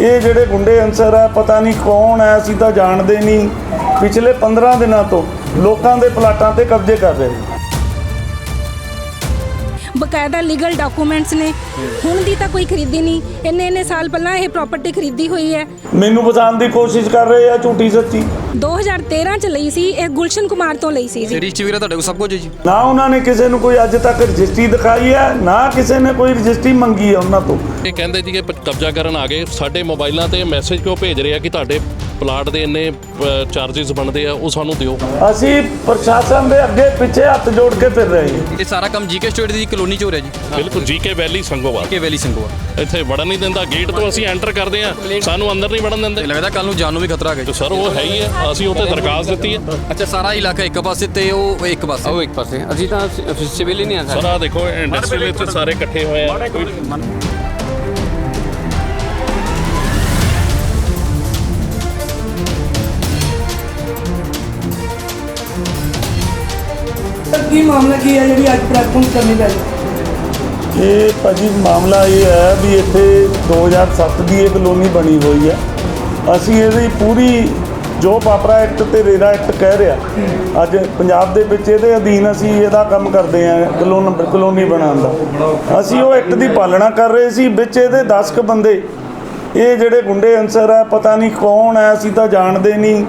ਇਹ ਜਿਹੜੇ ਗੁੰਡੇ ਅੰਸਰ ਆ, ਪਤਾ ਨਹੀਂ ਕੌਣ ਹੈ ਅਸੀਂ ਤਾਂ ਜਾਣਦੇ ਨਹੀਂ। ਪਿਛਲੇ 15 ਦਿਨਾਂ ਤੋਂ ਲੋਕਾਂ ਦੇ ਪਲਾਟਾਂ ਤੇ ਕਬਜ਼ੇ ਕਰ ਰਹੇ। ਨੇ ਬਕਾਇਦਾ ਲੀਗਲ ਡਾਕੂਮੈਂਟਸ ਨੇ। ਹੁਣ ਦੀ ਤਾਂ ਕੋਈ ਖਰੀਦੀ ਨਹੀਂ। ਇੰਨੇ ਇੰਨੇ ਸਾਲ ਪਹਿਲਾਂ ਇਹ ਪ੍ਰਾਪਰਟੀ ਖਰੀਦੀ ਹੋਈ ਹੈ। ਮੈਨੂੰ ਬਚਾਉਣ ਦੀ ਕੋਸ਼ਿਸ਼ ਕਰ ਰਹੇ ਆ ਝੂਠੀ ਸੱਚੀ। 2013 ਚ ਲਈ ਸੀ ਇਹ ਗੁਲਸ਼ਨ ਕੁਮਾਰ ਤੋਂ ਲਈ ਸੀ ਜੀ। ਰਜਿਸਟਰੀ ਵਗੈਰਾ ਤੁਹਾਡੇ ਕੋਲ ਸਭ ਕੁਝ ਹੈ ਜੀ। ਨਾ ਉਹਨਾਂ ਨੇ ਕਿਸੇ ਨੂੰ ਕੋਈ ਅੱਜ ਤੱਕ ਰਜਿਸਟਰੀ ਦਿਖਾਈ ਹੈ ਨਾ ਕਿਸੇ ਨੇ ਕੋਈ ਰਜਿਸਟਰੀ ਮੰਗੀ ਹੈ ਉਹਨਾਂ ਤੋਂ। ਇਹ ਕਹਿੰਦੇ ਸੀ ਕਿ ਕਬਜ਼ਾ ਕਰਨ ਆ ਗਏ। ਸਾਡੇ ਮੋਬਾਈਲਾਂ ਤੇ ਮੈਸੇਜ ਕਿਉਂ ਭੇਜ ਰਹੇ ਆ ਕਿ ਤੁਹਾਡੇ ਪਲਾਟ ਦੇ ਇੰਨੇ ਚਾਰजेस ਬਣਦੇ ਆ ਉਹ ਸਾਨੂੰ ਦਿਓ। ਅਸੀਂ ਪ੍ਰਸ਼ਾਸਨ ਦੇ ਅੱਗੇ ਪਿੱਛੇ ਹੱਥ ਜੋੜ ਕੇ ਫਿਰ ਰਹੇ ਹਾਂ। ਇਹ ਸਾਰਾ ਕੰਮ ਜੀਕੇ ਸਟੇਟ ਦੀ ਕਲੋਨੀ ਚ ਹੋ ਰਿਹਾ ਜੀ। ਬਿਲਕੁਲ ਜੀਕੇ ਵੈਲੀ ਸੰਗੋਵਾਲ। ਕੇ ਵੈਲੀ ਸੰਗੋਆ ਇੱਥੇ ਵੜਨ ਨਹੀਂ ਦਿੰਦਾ ਗੇਟ ਤੋਂ ਅਸੀਂ ਐਂਟਰ ਕਰਦੇ ਆ ਸਾਨੂੰ ਅੰਦਰ ਨਹੀਂ ਵੜਨ ਦਿੰਦੇ। ਲੱਗਦਾ ਕੱਲ ਨੂੰ ਜਾਨ ਨੂੰ ਵੀ ਖਤਰਾ ਹੈਗਾ ਤੇ ਜੀ ਸਰ ਉਹ ਹੈ ਹੀ ਹੈ। ਅਸੀਂ ਉੱਥੇ ਦਰਖਾਸਤ ਦਿੱਤੀ ਹੈ। ਅੱਛਾ ਸਾਰਾ ਇਲਾਕਾ ਇੱਕ ਪਾਸੇ ਤੇ ਉਹ ਇੱਕ ਪਾਸੇ। ਉਹ ਇੱਕ ਪਾਸੇ। ਅਸੀਂ ਤਾਂ ਸਿਵਲ ਹੀ ਨਹੀਂ ਆ ਸਰ ਆ ਦੇਖੋ ਇੰਡਸਟਰੀ ਵਿੱਚ ਸਾਰੇ ਇਕੱਠੇ ਹੋਏ ਆ। ਕੋਈ ਕੀ ਮਾਮਲਾ ਕੀ ਹੈ ਜਿਹੜੀ ਅੱਜ ਪ੍ਰੈਸ ਕਾਨਫਰੰਸ ਕਰਨੀ ਪੈ ਇਹ ਭਾਜੀ ਮਾਮਲਾ ਇਹ ਹੈ ਵੀ ਇੱਥੇ 2007 ਦੀ ਇਹ ਕਲੋਨੀ ਬਣੀ ਹੋਈ ਹੈ। ਅਸੀਂ ਇਹਦੀ ਪੂਰੀ ਜੋ ਪਾਪਰਾ ਐਕਟ ਤੇ ਰੇਰਾ ਐਕਟ ਕਹਿ ਰਿਹਾ, ਅੱਜ ਪੰਜਾਬ ਦੇ ਵਿੱਚ ਇਹਦੇ ਅਧੀਨ ਅਸੀਂ ਇਹਦਾ ਕੰਮ ਕਰਦੇ ਹਾਂ, ਕਲੋਨ ਕਲੋਨੀ ਬਣਾਉਣ ਦਾ। ਅਸੀਂ ਉਹ ਐਕਟ ਦੀ ਪਾਲਣਾ ਕਰ ਰਹੇ ਸੀ, ਵਿੱਚ ਇਹਦੇ 10 ਕ ਬੰਦੇ। ਇਹ ਜਿਹੜੇ ਗੁੰਡੇ ਅਨਸਰ ਹੈ ਪਤਾ ਨਹੀਂ ਕੌਣ ਹੈ ਅਸੀਂ ਤਾਂ ਜਾਣਦੇ ਨਹੀਂ।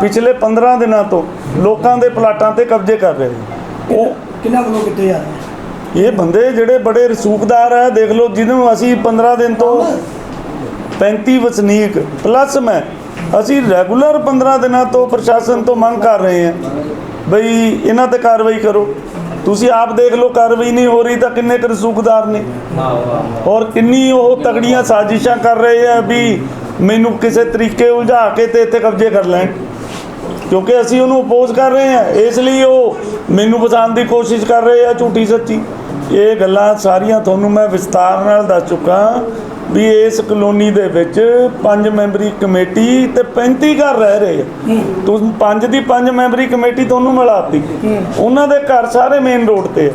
ਪਿਛਲੇ 15 ਦਿਨਾਂ ਤੋਂ ਲੋਕਾਂ ਦੇ ਪਲਾਟਾਂ ਤੇ ਕਬਜ਼ੇ ਕਰ ਰਹੇ। ਨੇ ਉਹ ਕਿੰਨਾ ਵੱਲੋਂ ਕਿੱਥੇ ਜਾ ਰਹੇ ਇਹ ਬੰਦੇ ਜਿਹੜੇ ਬੜੇ ਰਸੂਖਦਾਰ ਹੈ ਦੇਖ ਲਓ ਜਿਹਨੂੰ ਅਸੀਂ 15 ਦਿਨ ਤੋਂ 35 ਵਸਨੀਕ ਪਲੱਸ ਮੈਂ। ਅਸੀਂ ਰੈਗੂਲਰ 15 ਦਿਨਾਂ ਤੋਂ ਪ੍ਰਸ਼ਾਸਨ ਤੋਂ ਮੰਗ ਕਰ ਰਹੇ ਹਾਂ ਬਈ ਇਹਨਾਂ ਤੇ ਕਾਰਵਾਈ ਕਰੋ। ਤੁਸੀਂ ਆਪ ਦੇਖ ਲਓ ਕਾਰਵਾਈ ਨਹੀਂ ਹੋ ਰਹੀ ਤਾਂ ਕਿੰਨੇ ਕੁ ਰਸੂਖਦਾਰ ਨੇ? ਔਰ ਕਿੰਨੀ ਉਹ ਤਗੜੀਆਂ ਸਾਜ਼ਿਸ਼ਾਂ ਕਰ ਰਹੇ ਆ ਵੀ ਮੈਨੂੰ ਕਿਸੇ ਤਰੀਕੇ ਉਲਝਾ ਕੇ ਤੇ ਇੱਥੇ ਕਬਜ਼ੇ ਕਰ ਲੈਣ। ਕਿਉਂਕਿ ਅਸੀਂ ਉਹਨੂੰ ਅਪੋਜ਼ ਕਰ ਰਹੇ ਹਾਂ। ਇਸ ਲਈ ਉਹ ਮੈਨੂੰ ਬਚਾਉਣ ਦੀ ਕੋਸ਼ਿਸ਼ ਕਰ ਰਹੇ ਆ ਝੂਠੀ ਸੱਚੀ। ਇਹ ਗੱਲਾਂ ਸਾਰੀਆਂ ਤੁਹਾਨੂੰ ਮੈਂ ਵਿਸਤਾਰ ਨਾਲ ਦੱਸ ਚੁੱਕਾ ਵੀ ਇਸ ਕਲੋਨੀ ਦੇ ਵਿੱਚ ਪੰਜ ਮੈਂਬਰੀ ਕਮੇਟੀ ਤੇ 35 ਘਰ ਰਹਿ ਰਹੇ ਆ। ਤੁਸੀਂ ਪੰਜ ਦੀ ਪੰਜ ਮੈਂਬਰੀ ਕਮੇਟੀ ਤੁਹਾਨੂੰ ਮਿਲਾਤੀ ਉਹਨਾਂ ਦੇ ਘਰ ਸਾਰੇ ਮੇਨ ਰੋਡ ਤੇ ਆ।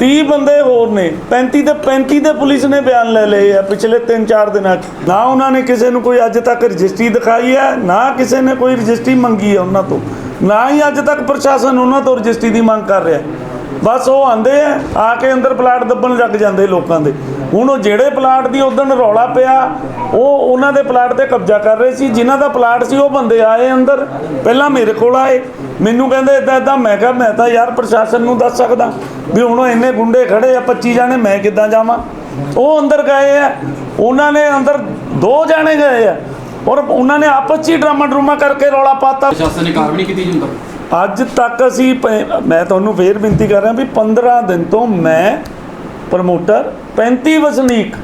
30 ਬੰਦੇ ਹੋਰ ਨੇ 35 ਤੇ 35 ਦੇ ਪੁਲਿਸ ਨੇ ਬਿਆਨ ਲੈ ਲਏ ਆ ਪਿਛਲੇ 3-4 ਦਿਨਾਂ 'ਚ। ਨਾ ਉਹਨਾਂ ਨੇ ਕਿਸੇ ਨੂੰ ਕੋਈ ਅੱਜ ਤੱਕ ਰਜਿਸਟਰੀ ਦਿਖਾਈ ਹੈ, ਨਾ ਕਿਸੇ ਨੇ ਕੋਈ ਰਜਿਸਟਰੀ ਮੰਗੀ ਹੈ ਉਹਨਾਂ ਤੋਂ। ਨਾ ਹੀ ਅੱਜ ਤੱਕ ਪ੍ਰਸ਼ਾਸਨ ਉਹਨਾਂ ਤੋਂ ਰਜਿਸਟਰੀ ਦੀ ਮੰਗ ਕਰ ਰਿਹਾ। ਬਸ ਉਹ ਆਂਦੇ ਆ ਆ ਕੇ ਅੰਦਰ ਪਲਾਟ ਦੱਬਣ ਲੱਗ ਜਾਂਦੇ ਲੋਕਾਂ ਦੇ। ਹੁਣ ਉਹ ਜਿਹੜੇ ਪਲਾਟ ਦੀ ਉਦੋਂ ਰੌਲਾ ਪਿਆ ਉਹ ਉਹਨਾਂ ਦੇ ਪਲਾਟ ਤੇ ਕਬਜ਼ਾ ਕਰ ਰਹੇ ਸੀ। ਜਿਨ੍ਹਾਂ ਦਾ ਪਲਾਟ ਸੀ ਉਹ ਬੰਦੇ ਆਏ ਅੰਦਰ। ਪਹਿਲਾਂ ਮੇਰੇ ਕੋਲ ਆਏ। ਮੈਨੂੰ ਕਹਿੰਦੇ ਇਦਾਂ ਇਦਾਂ ਮੈਂ ਕਿਹਾ ਮੈਂ ਤਾਂ ਯਾਰ ਪ੍ਰਸ਼ਾਸਨ ਨੂੰ ਦੱਸ ਸਕਦਾ ਵੀ ਹੁਣ ਉਹ ਇੰਨੇ ਗੁੰਡੇ ਖੜੇ ਆ 25 ਜਾਣੇ ਮੈਂ ਕਿੱਦਾਂ ਜਾਵਾਂ? ਉਹ ਅੰਦਰ ਗਏ ਆ। ਉਹਨਾਂ ਨੇ ਅੰਦਰ ਦੋ ਜਾਣੇ ਗਏ ਆ। ਔਰ ਉਹਨਾਂ ਨੇ ਆਪਸ 'ਚ ਹੀ ਡਰਾਮਾ ਡਰੂਮਾ ਕਰਕੇ ਰੌਲਾ ਪਾਤਾ। ਪ੍ਰਸ਼ਾਸਨ ਨੇ ਕਾਰਵਾਈ ਨਹੀਂ ਕੀਤੀ ਜੀ ਹੁਣ ਤੱਕ ਅੱਜ ਤੱਕ ਅਸੀਂ ਮੈਂ ਤੁਹਾਨੂੰ ਫੇਰ ਬੇਨਤੀ ਕਰ ਰਿਹਾ ਵੀ 15 ਦਿਨ ਤੋਂ ਮੈਂ ਪ੍ਰਮੋਟਰ 35 ਵਸਨੀਕ।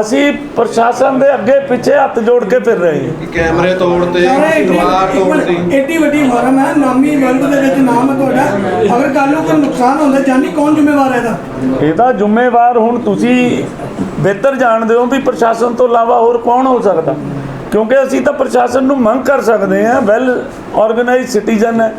ਅਸੀਂ ਪ੍ਰਸ਼ਾਸਨ ਦੇ ਅੱਗੇ ਪਿੱਛੇ ਹੱਥ ਜੋੜ ਕੇ ਫਿਰ ਰਹੇ ਹਾਂ। ਕੈਮਰੇ ਤੋੜਤੇ ਦੀਵਾਰ ਤੋੜਤੀ ਏਡੀ ਵੱਡੀ ਫਰਮ ਹੈ ਨਾਮੀ ਵਰਲਡ ਦੇ ਵਿੱਚ ਨਾਮ ਹੈ ਤੁਹਾਡਾ। ਅਗਰ ਕੱਲ ਨੂੰ ਕੋਈ ਨੁਕਸਾਨ ਹੁੰਦਾ ਜਾਨੀ ਕੌਣ ਜ਼ਿੰਮੇਵਾਰ ਹੈ ਇਹਦਾ? ਇਹਦਾ ਜ਼ਿੰਮੇਵਾਰ ਹੁਣ ਤੁਸੀਂ ਬਿਹਤਰ ਜਾਣਦੇ ਹੋ ਵੀ ਪ੍ਰਸ਼ਾਸਨ ਤੋਂ ਇਲਾਵਾ ਹੋਰ ਕੌਣ ਹੋ ਸਕਦਾ। ਕਿਉਂਕਿ ਅਸੀਂ ਤਾਂ ਪ੍ਰਸ਼ਾਸਨ ਨੂੰ ਮੰਗ ਕਰ ਸਕਦੇ ਹਾਂ ਵੈਲ ਆਰਗੇਨਾਈਜ਼ ਸਿਟੀਜ਼ਨ ਹੈ।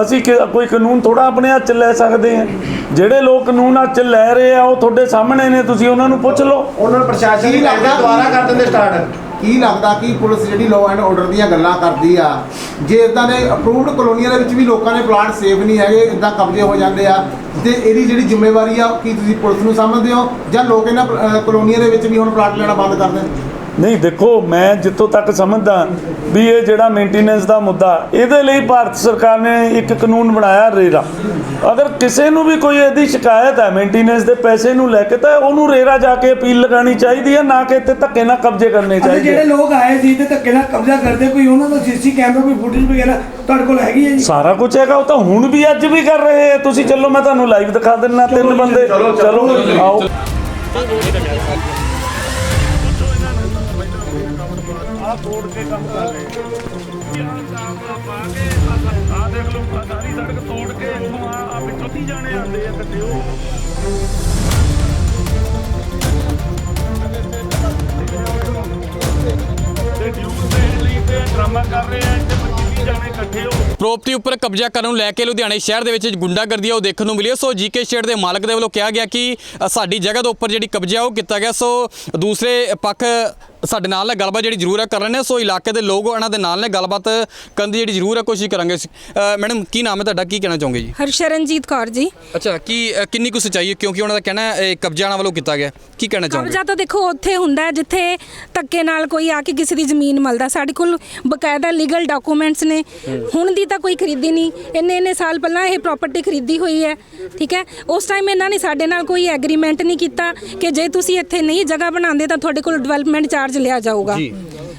ਅਸੀਂ ਕੋਈ ਕਾਨੂੰਨ ਥੋੜਾ ਆਪਣੇ ਹੱਥ 'ਚ ਲੈ ਸਕਦੇ ਹਾਂ। ਜਿਹੜੇ ਲੋਕ ਕਾਨੂੰਨ ਹੱਥ 'ਚ ਲੈ ਰਹੇ ਆ ਉਹ ਤੁਹਾਡੇ ਸਾਹਮਣੇ ਨੇ ਤੁਸੀਂ ਉਹਨਾਂ ਨੂੰ ਪੁੱਛ ਲਓ। ਉਹਨਾਂ ਨੂੰ ਪ੍ਰਸ਼ਾਸਨ ਕੀ ਲੱਗਦਾ ਦੁਬਾਰਾ ਕਰ ਦਿੰਦੇ ਸਟਾਰਟ ਕੀ ਲੱਗਦਾ ਕਿ ਪੁਲਿਸ ਜਿਹੜੀ ਲਾਅ ਐਂਡ ਆਰਡਰ ਦੀਆਂ ਗੱਲਾਂ ਕਰਦੀ ਆ ਜੇ ਇਦਾਂ ਦੇ ਅਪਰੂਵਡ ਕਲੋਨੀਆਂ ਦੇ ਵਿੱਚ ਵੀ ਲੋਕਾਂ ਦੇ ਪਲਾਟ ਸੇਫ ਨਹੀਂ ਹੈਗੇ ਇਦਾਂ ਕਬਜ਼ੇ ਹੋ ਜਾਂਦੇ ਆ ਤੇ ਇਹਦੀ ਜਿਹੜੀ ਜ਼ਿੰਮੇਵਾਰੀ ਆ ਕੀ ਤੁਸੀਂ ਪੁਲਿਸ ਨੂੰ ਸਮਝਦੇ ਹੋ? ਜਾਂ ਲੋਕ ਇਹਨਾਂ ਕਲੋਨੀਆਂ ਦੇ ਵਿੱਚ ਵੀ ਹੁਣ ਪਲਾਟ ਲੈਣਾ ਬੰਦ ਕਰ ਦੇਣ? ਨਹੀਂ ਦੇਖੋ ਮੈਂ ਜਿੱਥੋਂ ਤੱਕ ਸਮਝਦਾ ਵੀ ਇਹ ਜਿਹੜਾ ਮੇਨਟੇਨੈਂਸ ਦਾ ਮੁੱਦਾ ਇਹਦੇ ਲਈ ਭਾਰਤ ਸਰਕਾਰ ਨੇ ਇੱਕ ਕਾਨੂੰਨ ਬਣਾਇਆ ਰੇਰਾ। ਅਗਰ ਕਿਸੇ ਨੂੰ ਵੀ ਕੋਈ ਇਹਦੀ ਸ਼ਿਕਾਇਤ ਹੈ ਮੇਨਟੇਨੈਂਸ ਦੇ ਪੈਸੇ ਨੂੰ ਲੈ ਕੇ ਤਾਂ ਉਹਨੂੰ ਰੇਰਾ ਜਾ ਕੇ ਅਪੀਲ ਲਗਾਉਣੀ ਚਾਹੀਦੀ ਹੈ ਨਾ ਕਿ ਇੱਥੇ ਧੱਕੇ ਨਾਲ ਕਬਜ਼ੇ ਕਰਨੇ ਚਾਹੀਦੇ ਜਿਹੜੇ ਲੋਕ ਆਏ ਸੀ ਤੇ ਧੱਕੇ ਨਾਲ ਕਬਜ਼ਾ ਕਰਦੇ ਕੋਈ ਉਹਨਾਂ ਦਾ ਸੀਸੀ ਕੈਮਰਾ ਕੋਈ ਫੁਟੇਜ ਵਗੈਰਾ ਤੁਹਾਡੇ ਕੋਲ ਹੈਗੀ ਹੈ ਜੀ? ਸਾਰਾ ਕੁਝ ਹੈਗਾ ਉਹ ਤਾਂ ਹੁਣ ਵੀ ਅੱਜ ਵੀ ਕਰ ਰਹੇ ਆ ਤੁਸੀਂ ਚੱਲੋ ਮੈਂ ਤੁਹਾਨੂੰ ਲਾਈਵ ਦਿਖਾ ਦਿੰਨਾ ਤਿੰਨ ਬੰਦੇ। ਚਲੋ ਆਓ। ਆ ਤੋੜ ਕੇ ਕੰਮ ਕਰ ਰਹੇ। ਆ ਦੇਖ ਲਓ ਸਾਰੀ ਸੜਕ ਤੋੜ ਕੇ ਆ ਵਿੱਚੋਂ ਦੀ ਜਾਣੇ ਆਉਂਦੇ ਆ ਕੱਟੇ ਉਹ ਤੇ ਡਿਊਟ ਦੇਣ ਲਈ ਤੇ ਡਰਾਮਾ ਕਰ ਰਹੇ ਆ, ਇੱਥੇ 25 ਜਾਣੇ ਇਕੱਠੇ ਹੋ। ਪ੍ਰੋਪਰਟੀ ਉੱਪਰ ਕਬਜ਼ਾ ਕਰਨ ਨੂੰ ਲੈ ਕੇ ਲੁਧਿਆਣੇ ਸ਼ਹਿਰ ਦੇ ਵਿੱਚ ਗੁੰਡਾਗਰਦੀ ਆ, ਉਹ ਦੇਖਣ ਨੂੰ ਮਿਲੀ। ਹੈ। ਸੋ ਜੀਕੇ ਸਟੇਟ ਦੇ ਮਾਲਕ ਦੇ ਵੱਲੋਂ ਕਿਹਾ ਗਿਆ ਕਿ ਸਾਡੀ ਜਗ੍ਹਾ ਦੇ ਉੱਪਰ ਜਿਹੜੀ ਕਬਜ਼ਾ ਉਹ ਕੀਤਾ ਗਿਆ। ਸੋ ਦੂਸਰੇ ਪੱਖ ਸਾਡੇ ਨਾਲ ਨੇ ਗੱਲਬਾਤ ਜਿਹੜੀ ਜ਼ਰੂਰ ਹੈ ਕਰ ਰਹੇ ਨੇ ਸੋ ਇਲਾਕੇ ਦੇ ਲੋਕ ਉਹਨਾਂ ਦੇ ਨਾਲ ਨੇ ਗੱਲਬਾਤ ਕਰਨ ਦੀ ਜਿਹੜੀ ਜ਼ਰੂਰ ਹੈ ਕੋਸ਼ਿਸ਼ ਕਰਾਂਗੇ ਮੈਡਮ ਕੀ ਨਾਮ ਹੈ ਤੁਹਾਡਾ? ਕੀ ਕਹਿਣਾ ਚਾਹੋਗੇ ਜੀ? ਹਰਸ਼ਰਨਜੀਤ ਕੌਰ ਜੀ। ਅੱਛਾ ਕੀ ਕਿੰਨੀ ਕੁ ਸੱਚਾਈ ਹੈ? ਕਿਉਂਕਿ ਉਹਨਾਂ ਦਾ ਕਹਿਣਾ ਹੈ ਕਬਜ਼ਾ ਉਹਨਾਂ ਵੱਲੋਂ ਕੀਤਾ ਗਿਆ। ਕੀ ਕਹਿਣਾ ਚਾਹੋਗੇ? ਕਬਜ਼ਾ ਤਾਂ ਦੇਖੋ ਉੱਥੇ ਹੁੰਦਾ ਜਿੱਥੇ ਧੱਕੇ ਨਾਲ ਕੋਈ ਆ ਕੇ ਕਿਸੇ ਦੀ ਜ਼ਮੀਨ ਮਲਦਾ। ਸਾਡੇ ਕੋਲ ਬਕਾਇਦਾ ਲੀਗਲ ਡਾਕੂਮੈਂਟਸ ਨੇ। ਹੁਣ ਦੀ ਤਾਂ ਕੋਈ ਖਰੀਦੀ ਨਹੀਂ। ਇੰਨੇ ਇੰਨੇ ਸਾਲ ਪਹਿਲਾਂ ਇਹ ਪ੍ਰਾਪਰਟੀ ਖਰੀਦੀ ਹੋਈ ਹੈ। ਠੀਕ ਹੈ? ਉਸ ਟਾਈਮ ਇਹਨਾਂ ਨੇ ਸਾਡੇ ਨਾਲ ਕੋਈ ਐਗਰੀਮੈਂਟ ਨਹੀਂ ਕੀਤਾ ਕਿ ਜੇ ਤੁਸੀਂ ਇੱਥੇ ਨਹੀਂ ਜਗ੍ਹਾ ਬਣਾਉਂਦੇ ਤਾਂ ਤੁਹਾਡੇ ਕੋਲ ਡਿਵੈਲਪਮੈਂਟ ਚਾਰਜ ਲਿਆ ਜਾਊਗਾ।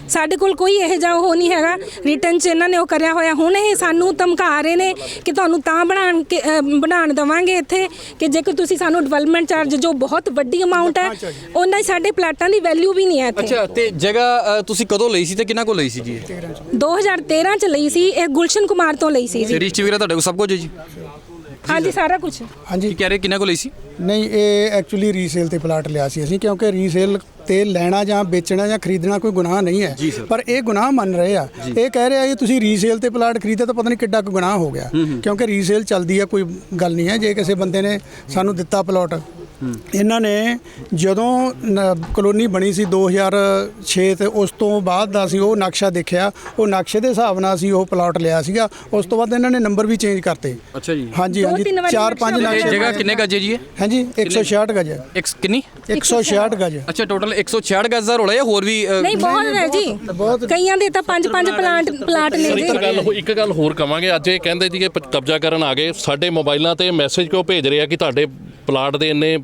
ਸਾਡੇ ਕੋਲ ਕੋਈ ਇਹ ਜਿਹਾ ਉਹ ਨਹੀਂ ਹੈਗਾ। ਰਿਟਰਨ ਚ ਇਹਨਾਂ ਨੇ ਉਹ ਕਰਿਆ ਹੋਇਆ। ਹੁਣ ਇਹ ਸਾਨੂੰ ਧਮਕਾ ਰਹੇ ਨੇ ਕਿ ਤੁਹਾਨੂੰ ਤਾਂ ਬਣਾਉਣ ਕੇ ਅ, ਬਣਾਉਣ ਦਵਾਂਗੇ ਇੱਥੇ ਕਿ ਜੇਕਰ ਤੁਸੀਂ ਸਾਨੂੰ ਡਿਵੈਲਪਮੈਂਟ ਚਾਰਜ ਜੋ ਬਹੁਤ ਵੱਡੀ ਅਮਾਉਂਟ ਹੈ ਉਹਨਾਂ ਸਾਡੇ ਪਲਾਟਾਂ ਦੀ ਵੈਲਿਊ ਵੀ ਨਹੀਂ ਹੈ ਇੱਥੇ। ਅੱਛਾ ਤੇ ਜਗ੍ਹਾ ਤੁਸੀਂ ਕਦੋਂ ਲਈ ਸੀ ਤੇ ਕਿਹਨਾਂ ਕੋਲ ਲਈ ਸੀ ਜੀ ਇਹ? 2013 ਚ ਲਈ ਸੀ। ਇਹ ਗੁਲਸ਼ਨ ਕੁਮਾਰ ਤੋਂ ਲਈ ਸੀ ਜੀ। ਰਜਿਸਟਰੀ ਵਗੈਰਾ ਤੁਹਾਡੇ ਕੋਲ ਸਭ ਕੁਝ ਹੈ ਜੀ? ਹਾਂਜੀ ਸਾਰਾ। ਕੁਝ ਕੀ ਕਹਿ ਰਹੇ ਕਿਹਨਾਂ ਕੋਲ ਲਈ ਸੀ? ਨਹੀਂ ਇਹ ਐਕਚੁਅਲੀ ਰੀਸੇਲ ਤੇ ਪਲਾਟ ਲਿਆ ਸੀ ਅਸੀਂ ਕਿਉਂਕਿ ਰੀਸੇਲ ਤੇ ਲੈਣਾ ਜਾਂ ਵੇਚਣਾ ਜਾਂ ਖਰੀਦਣਾ ਕੋਈ ਗੁਨਾਹ ਨਹੀਂ ਹੈ। ਪਰ ਇਹ ਗੁਨਾਹ ਮੰਨ ਰਹੇ ਆ। ਇਹ ਕਹਿ ਰਹੇ ਆ ਕਿ ਤੁਸੀਂ ਰੀਸੇਲ ਤੇ ਪਲਾਟ ਖਰੀਦਿਆ ਤਾਂ ਪਤਾ ਨਹੀਂ ਕਿੱਡਾ ਕੁ ਗੁਨਾਹ ਹੋ ਗਿਆ। ਕਿਉਂਕਿ ਰੀਸੇਲ ਚੱਲਦੀ ਆ ਕੋਈ ਗੱਲ ਨਹੀਂ ਹੈ। ਜੇ ਕਿਸੇ ਬੰਦੇ ਨੇ ਸਾਨੂੰ ਦਿੱਤਾ ਪਲਾਟ ਇਹਨਾਂ ਨੇ ਜਦੋਂ ਕਲੋਨੀ ਬਣੀ ਸੀ 2006 ਤੇ ਉਸ ਤੋਂ ਬਾਅਦ ਦਾ ਸੀ ਉਹ ਨਕਸ਼ਾ ਦੇਖਿਆ ਉਹ ਨਕਸ਼ੇ ਦੇ ਹਿਸਾਬ ਨਾਲ ਅਸੀਂ ਉਹ ਪਲਾਟ ਲਿਆ ਸੀਗਾ ਉਸ ਤੋਂ ਬਾਅਦ ਇਹਨਾਂ ਨੇ ਨੰਬਰ ਵੀ ਚੇਂਜ ਕਰਤੇ। ਅੱਛਾ ਜੀ। ਹਾਂਜੀ ਹਾਂਜੀ ਤਿੰਨ ਵਾਰੀ ਚਾਰ ਪੰਜ ਨਕਸ਼ਾ ਇਹ ਨਕਸ਼ੇ ਜਗ੍ਹਾ ਕਿੰਨੇ ਗੱਜ ਹੈ ਜੀ ਇਹ? ਹਾਂਜੀ 166 ਗਜ ਹੈ। ਇੱਕ ਕਿੰਨੀ? 166 ਗਜ ਅੱਛਾ ਟੋਟਲ 166 ਗੱਜ ਦਾ ਰੋਲਾ ਹੈ ਹੋਰ ਵੀ ਨਹੀਂ ਬਹੁਤ ਹੈ ਜੀ। ਕਈਆਂ ਦੇ ਤਾਂ ਪੰਜ ਪੰਜ ਪਲਾਂਟ ਪਲਾਟ ਨੇ ਜੀ। ਗੱਲ ਇੱਕ ਗੱਲ ਹੋਰ ਕਵਾਂਗੇ ਅੱਜ ਇਹ ਕਹਿੰਦੇ ਜੀ ਕਿ ਕਬਜ਼ਾ ਕਰਨ ਆ ਗਏ ਸਾਡੇ ਮੋਬਾਈਲਾਂ ਤੇ ਮੈਸੇਜ ਕਿਉਂ ਭੇਜ ਰਹੇ ਆ ਕਿ ਤੁਹਾਡੇ ਪਲਾਟ ਦੇ ਇੰਨੇ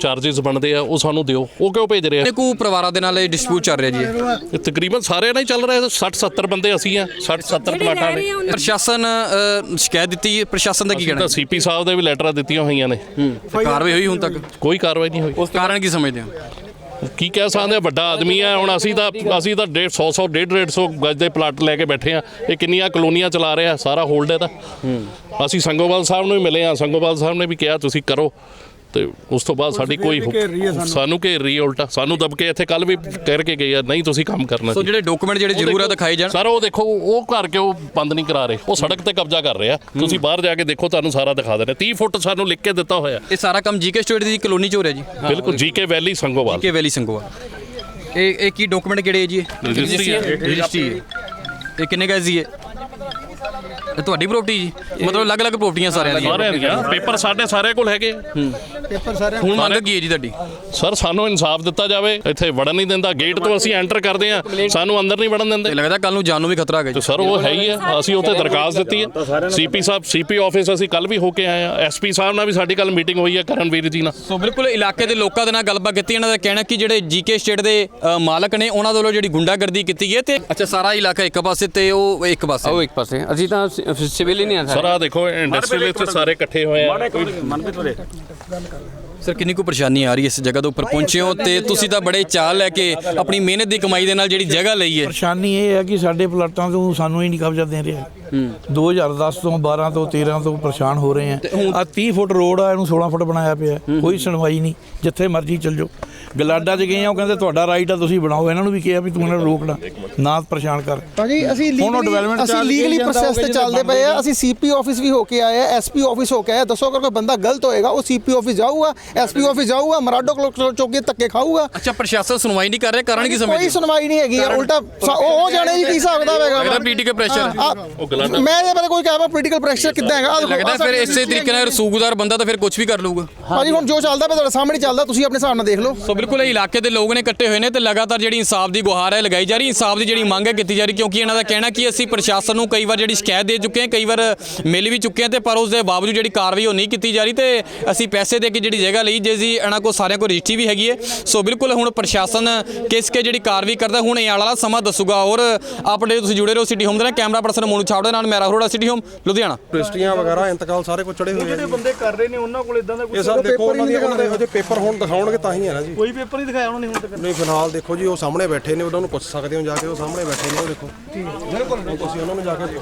ਚਾਰजेस ਬਣਦੇ ਆ ਉਹ ਸਾਨੂੰ ਦਿਓ। ਉਹ ਕਿਉਂ ਭੇਜ ਰਹੇ ਆ? ਕੁ ਪਰਿਵਾਰਾਂ ਦੇ ਨਾਲ ਇਹ ਡਿਸਪਿਊਟ ਚੱਲ ਰਿਹਾ ਜੀ। ਇਹ? ਇਹ ਤਕਰੀਬਨ ਸਾਰਿਆਂ ਨਾਲ ਹੀ ਚੱਲ ਰਿਹਾ 60 70 ਬੰਦੇ ਅਸੀਂ ਆ 60 70 ਜਿਹੜੇ ਪਲਾਟਾਂ ਉਹਨਾਂ ਪ੍ਰਸ਼ਾਸਨ ਅ, ਸ਼ਿਕਾਇਤ ਦਿੱਤੀ ਹੈ ਪ੍ਰਸ਼ਾਸਨ ਦਾ ਕੀ ਅਸੀਂ ਕਹਿਣਾ? ਤਾਂ ਸੀਪੀ ਸਾਹਿਬ ਦੇ ਵੀ ਲੈਟਰਾਂ ਦਿੱਤੀਆਂ ਹੋਈਆਂ ਨੇ। ਕਾਰਵਾਈ ਹੋਈ ਹੁਣ ਤੱਕ? ਕੋਈ ਕਾਰਵਾਈ ਨਹੀਂ ਹੋਈ। ਉਸ ਕਾਰਨ ਕੀ ਸਮਝਦੇ ਹੋ? ਕੀ ਕਹਿ ਸਕਦੇ ਆ? ਵੱਡਾ ਆਦਮੀ ਆ ਹੁਣ ਅਸੀਂ ਤਾਂ ਅਸੀਂ ਤਾਂ 150 100 150 150 ਗਜ ਦੇ ਪਲਾਟ ਲੈ ਕੇ ਬੈਠੇ ਆ। ਇਹ ਕਿੰਨੀਆਂ ਕਲੋਨੀਆਂ ਚਲਾ ਰਹੇ ਆ ਸਾਰਾ ਹੋਲਡ ਹੈ ਤਾਂ। ਅਸੀਂ ਸੰਗੋਵਾਲ ਸਾਹਿਬ ਨੂੰ ਵੀ ਮਿਲੇ ਆ। ਸੰਗੋਵਾਲ ਸਾਹਿਬ ਨੇ ਵੀ ਕਿਹਾ ਤੁਸੀਂ ਕਰੋ। ਤੇ ਉਸ ਤੋਂ ਬਾਅਦ ਸਾਡੀ ਕੋਈ ਸਾਨੂੰ। ਘੇਰ ਰਹੀ ਹੈ ਉਲਟਾ। ਸਾਨੂੰ ਦਬਕੇ ਇੱਥੇ ਕੱਲ ਵੀ ਕਹਿ ਕੇ ਗਏ ਆ ਨਹੀਂ ਤੁਸੀਂ ਕੰਮ ਕਰਨਾ ਸੋ ਜੀ। ਜਿਹੜੇ ਡਾਕੂਮੈਂਟ ਜਿਹੜੇ ਜ਼ਰੂਰ ਆ ਦੇਖੋ, ਦਿਖਾਏ ਜਾਣ। ਸਰ ਉਹ ਦੇਖੋ ਉਹ ਘਰ ਕੇ ਉਹ ਬੰਦ ਨਹੀਂ ਕਰਾ ਰਹੇ? ਉਹ ਸੜਕ ਤੇ ਕਬਜ਼ਾ ਕਰ ਰਹੇ ਆ। ਤੁਸੀਂ ਬਾਹਰ ਜਾ ਕੇ ਦੇਖੋ ਤੁਹਾਨੂੰ ਸਾਰਾ ਦਿਖਾ ਦੇਣਾ। 30 ਫੁੱਟ ਸਾਨੂੰ ਲਿਖ ਕੇ ਦਿੱਤਾ ਹੋਇਆ। ਇਹ ਸਾਰਾ ਕੰਮ ਜੀਕੇ ਸਟੇਟ ਦੀ ਕਲੋਨੀ ਚ ਹੋ ਰਿਹਾ ਜੀ। ਬਿਲਕੁਲ ਜੀਕੇ ਵੈਲੀ ਸੰਗੋਵਾਲ। ਕੇ ਵੈਲੀ ਸੰਗੋਆ ਇਹ ਇਹ ਕੀ ਡਾਕੂਮੈਂਟ ਕਿਹੜੇ ਹੈ ਜੀ? ਇਹ ਰਜਿਸਟਰੀ ਹੈ। ਰਜਿਸਟਰੀ ਹੈ। ਇਹ ਕਿੰਨੇ ਗਜ ਦੀ ਹੈ? ਇਹ ਤੁਹਾਡੀ ਪ੍ਰਾਪਰਟੀ ਜੀ? ਮਤਲਬ ਅਲੱਗ-ਅਲੱਗ ਪ੍ਰਾਪਰਟੀਆਂ ਸਾਰਿਆਂ ਦੀਆਂ। ਸਾਰਿਆਂ ਦੀਆਂ। ਪੇਪਰ ਸਾਡੇ ਸਾਰੇ ਕੋਲ ਹੈਗੇ। ਪੇਪਰ ਸਾਰੇ ਹੁਣ ਮੰਗ ਕੀ ਹੈ ਜੀ ਤੁਹਾਡੀ? ਸਰ ਸਾਨੂੰ ਇਨਸਾਫ ਦਿੱਤਾ ਜਾਵੇ। ਇੱਥੇ ਵੜਨ ਨਹੀਂ ਦਿੰਦਾ ਗੇਟ ਤੋਂ ਅਸੀਂ ਐਂਟਰ ਕਰਦੇ ਆ ਸਾਨੂੰ ਅੰਦਰ ਨਹੀਂ ਵੜਨ ਦਿੰਦੇ। ਤੇ ਲੱਗਦਾ ਕੱਲ ਨੂੰ ਜਾਨ ਨੂੰ ਵੀ ਖਤਰਾ ਤੇ ਜੀ। ਸਰ ਉਹ ਹੈ ਹੀ ਆ ਅਸੀਂ ਉੱਥੇ ਦਰਖਾਸਤ ਦਿੱਤੀ ਹੈ। ਸੀਪੀ ਸਾਹਿਬ ਸੀਪੀ ਆਫਿਸ ਅਸੀਂ ਕੱਲ ਵੀ ਹੋ ਕੇ ਆਏ ਆ ਐਸਪੀ ਸਾਹਿਬ ਨਾਲ ਵੀ ਸਾਡੀ ਕੱਲ ਮੀਟਿੰਗ ਹੋਈ ਹੈ ਕਰਨਵੀਰ ਜੀ ਨਾਲ। ਸੋ ਬਿਲਕੁਲ ਇਲਾਕੇ ਦੇ ਲੋਕਾਂ ਦੇ ਨਾਲ ਗੱਲਬਾਤ ਕੀਤੀ ਇਹਨਾਂ ਦਾ ਕਹਿਣਾ ਕਿ ਜਿਹੜੇ ਜੀਕੇ ਸਟੇਟ ਦੇ ਮਾਲਕ ਨੇ ਉਹਨਾਂ ਵੱਲੋਂ ਜਿਹੜੀ ਗੁੰਡਾਗਰਦੀ ਕੀਤੀ ਗਈ ਹੈ ਤੇ ਅੱਛਾ ਸਾਰਾ ਇਲਾਕਾ ਇੱਕ ਪਾਸੇ ਤੇ ਉਹ ਇੱਕ ਪਾਸੇ। ਉਹ ਇੱਕ ਪਾਸੇ। ਅਸੀਂ ਤਾਂ ਸਿਵਲ ਹੀ ਨਹੀਂ ਆ ਸਰ। ਆ ਦੇਖੋ ਇੰਡਸਟਰੀਅਲ ਵਿੱਚ ਸਾਰੇ ਇਕੱਠੇ ਹੋਏ ਆ। ਸਰ ਕਿੰਨੀ ਕੁ ਪਰੇਸ਼ਾਨੀ ਆ ਰਹੀ ਹੈ ਇਸ ਜਗ੍ਹਾ ਦੇ ਉੱਪਰ? ਪਹੁੰਚੇ ਹੋ ਤੇ ਤੁਸੀਂ ਤਾਂ ਬੜੇ ਚਾਲ ਲੈ ਕੇ ਆਪਣੀ ਮਿਹਨਤ ਦੀ ਕਮਾਈ ਦੇ ਨਾਲ ਜਿਹੜੀ ਜਗ੍ਹਾ ਲਈ ਹੈ। ਪਰੇਸ਼ਾਨੀ ਇਹ ਹੈ ਕਿ ਸਾਡੇ ਪਲਾਟਾਂ ਤੋਂ ਸਾਨੂੰ ਹੀ ਨਹੀਂ ਕਬਜ਼ਾ ਦੇ ਰਿਹਾ। 2010 ਤੋਂ 12 ਤੋਂ 13 ਤੋਂ ਪਰੇਸ਼ਾਨ ਹੋ ਰਹੇ ਆ। ਆ 30 ਫੁੱਟ ਰੋਡ ਆ ਇਹਨੂੰ 16 ਫੁੱਟ ਬਣਾਇਆ ਪਿਆ। ਕੋਈ ਸੁਣਵਾਈ ਨਹੀਂ। ਜਿੱਥੇ ਮਰਜ਼ੀ ਚੱਲ ਜਾਓ। ਗਲਾਡਾ 'ਚ ਗਏ ਆ ਉਹ ਕਹਿੰਦੇ ਤੁਹਾਡਾ ਰਾਈਟ ਆ ਤੁਸੀਂ ਬਣਾਓ। ਇਹਨਾਂ ਨੂੰ ਵੀ ਕਿਹਾ ਵੀ ਤੂੰ ਇਹਨਾਂ ਨੂੰ ਰੋਕਣਾ। ਨਾ ਪਰੇਸ਼ਾਨ ਕਰ। ਭਾਜੀ ਅਸੀਂ ਹੁਣ ਉਹ legally- development ਅਸੀਂ ਲੀਗਲੀ ਪ੍ਰੋਸੈਸ ਤੇ ਚੱਲਦੇ ਪਏ ਆ। ਅਸੀਂ ਸੀਪੀ ਆਫਿਸ ਵੀ ਹੋ ਕੇ ਆਏ ਆ ਐਸਪੀ ਆਫਿਸ ਹੋ ਕੇ ਆਏ। ਦੱਸੋ ਅਗਰ ਕੋਈ ਬੰਦਾ ਗਲਤ ਹੋਏਗਾ ਉਹ ਸੀਪੀ ਆਫਿਸ ਜਾਊਗਾ ਐਸਪੀ ਆਫਿਸ ਜਾਊਗਾ ਮਰਾਡੋ ਕੋਲ ਚੌਕੀ ਧੱਕੇ ਖਾਊਗਾ। ਅੱਛਾ ਪ੍ਰਸ਼ਾਸਨ ਸੁਣਵਾਈ ਨਹੀਂ ਕਰ ਰਿਹਾ ਕਾਰਨ ਕੀ ਸਮਝਦੇ ਕੋਈ ਸੁਣਵਾਈ ਨਹੀਂ ਹੈਗੀ ਆ, ਉਲਟਾ ਉਹ ਜਾਣੇ ਜੀ ਕੀ ਹਿਸਾਬ ਦਾ ਲੱਗਦਾ ਹੈਗਾ ਪੋਲੀਟੀਕਲ ਪ੍ਰੈਸ਼ਰ ਮੈਂ ਇਹ ਬਾਰੇ ਕੋਈ ਕਹਾਂ ਪੋਲੀਟੀਕਲ ਪ੍ਰੈਸ਼ਰ ਕਿੱਦਾਂ ਹੈਗਾ? ਲੱਗਦਾ ਫਿਰ ਇਸੇ ਤਰੀਕੇ ਨਾਲ ਰਸੂਖਦਾਰ ਬੰਦਾ ਤਾਂ ਫਿਰ ਕੁਝ ਵੀ ਕਰ ਲੂਗਾ ਭਾਜੀ ਹੁਣ ਜੋ ਚੱਲਦਾ ਪਿਆ ਤੁਹਾਡੇ ਸਾਹਮਣੇ ਚੱਲਦਾ ਤੁਸੀਂ ਆਪਣੇ ਹਿਸਾਬ ਨਾਲ ਦੇਖ ਲਓ। ਸੋ ਬਿਲਕੁਲ ਇਹ ਇਲਾਕੇ ਦੇ ਲੋਕ ਨੇ ਇਕੱਠੇ ਹੋਏ ਨੇ ਤੇ ਲਗਾਤਾਰ ਜਿਹੜੀ ਇਨਸਾਫ ਦੀ ਗੁਹਾਰ ਹੈ ਲਗਾਈ ਜਾ ਰਹੀ ਇਨਸਾਫ ਦੀ ਜਿਹੜੀ ਮੰਗ ਹੈ ਕੀਤੀ ਜਾ ਰਹੀ ਕਿਉਂਕਿ ਇਹਨਾਂ ਦਾ ਕਹਿਣਾ ਕਿ ਅਸੀਂ ਪ੍ਰਸ਼ਾਸਨ ਨੂੰ ਕਈ ਵਾਰ ਜਿਹੜੀ ਸ਼ਿਕਾਇਤ ਦੇ ਚੁੱਕੇ ਹਾਂ ਕਈ ਵਾਰ ਮਿਲ ਵੀ ਚੁੱਕੇ ਹਾਂ ਤੇ ਪਰ ਉਸ ਦੇ ਬਾਵਜੂਦ ਜਿਹੜੀ ਕਾਰਵਾਈ ਉਹ ਨਹੀਂ ਕੀਤੀ ਜਾ ਰਹੀ ਤੇ ਅਸੀਂ ਪੈਸੇ ਦੇ ਕੇ ਜਿਹੜੀ ਜਗ੍ਹਾ ਲਈ ਜੇ ਸੀ ਇਹਨਾਂ ਕੋਲ ਸਾਰਿਆਂ ਕੋਲ ਰਜਿਸਟਰੀ ਵੀ ਹੈਗੀ ਹੈ। ਸੋ ਬਿਲਕੁਲ ਹੁਣ ਪ੍ਰਸ਼ਾਸਨ ਕਿਸ ਕੇ ਜਿਹੜੀ ਕਾਰਵਾਈ ਕਰਦਾ ਹੁਣ ਇਹ ਵਾਲਾ ਸਮਾਂ ਦੱਸੂਗਾ ਔਰ ਆਪਣੇ ਤੁਸੀਂ ਜੁੜੇ ਰਹੋ ਸਿਟੀ ਹੋਮ ਦੇ ਨਾਲ ਕੈਮਰਾ ਪਰਸਨ ਮੋਨੂ ਛਾਵੜੇ ਨਾਲ ਮੇਰਾ ਅਰੋੜਾ ਸਿਟੀ ਹੋਮ ਲੁਧਿਆਣਾ। ਰਜਿਸਟਰੀਆਂ ਵਗੈਰਾ ਇੰਤਕਾਲ ਸਾਰੇ ਕੁਝ ਚੜੇ ਹੋਏ ਜਿਹੜੇ ਬੰਦੇ ਕਰ ਰਹੇ ਨੇ ਉਹਨਾਂ ਕੋਲ ਇਦਾਂ ਦਾ ਕੋਈ ਇਹ ਸਰ ਦੇਖੋ ਉਹਨਾਂ ਦੀ ਉਹਨਾਂ ਦੇ ਅਜੇ ਪੇਪਰ ਹੁਣ ਦਿਖਾਉਣਗੇ ਤਾਂ ਹੀ ਹੈ ਨਾ ਜੀ। ਕੋਈ ਪੇਪਰ ਨਹੀਂ ਦਿਖਾਇਆ ਉਹਨਾਂ ਨੇ ਹੁਣ ਤੱਕ ਨਹੀਂ ਫਿਲਹਾਲ ਦੇਖੋ ਜੀ ਉਹ ਸਾਹਮਣੇ ਬੈਠੇ ਨੇ ਉਹਨਾਂ ਨੂੰ ਪੁੱਛ ਸਕਦੇ ਹੋ ਜਾ ਕੇ ਉਹ ਸਾਹਮਣੇ ਬੈਠੇ ਨੇ ਉਹ ਦੇਖੋ। ਬਿਲਕੁਲ ਤੁਸੀਂ ਉਹਨਾਂ ਨੂੰ ਜਾ ਕੇ